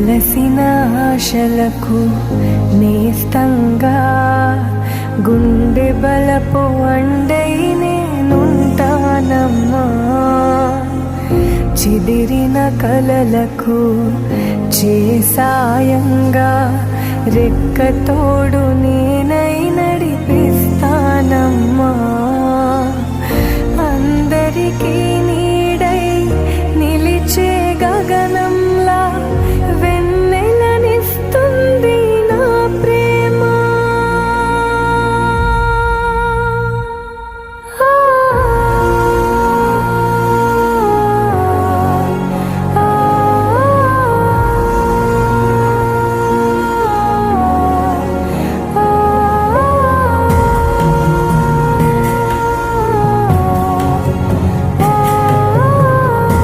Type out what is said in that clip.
అలసిన ఆశలకు నేస్తంగా గుండె బలపు అండై నేనుంటానమ్మా. చిదిరిన కలలకు చేసాయంగా రెక్కతోడు నేనై నీ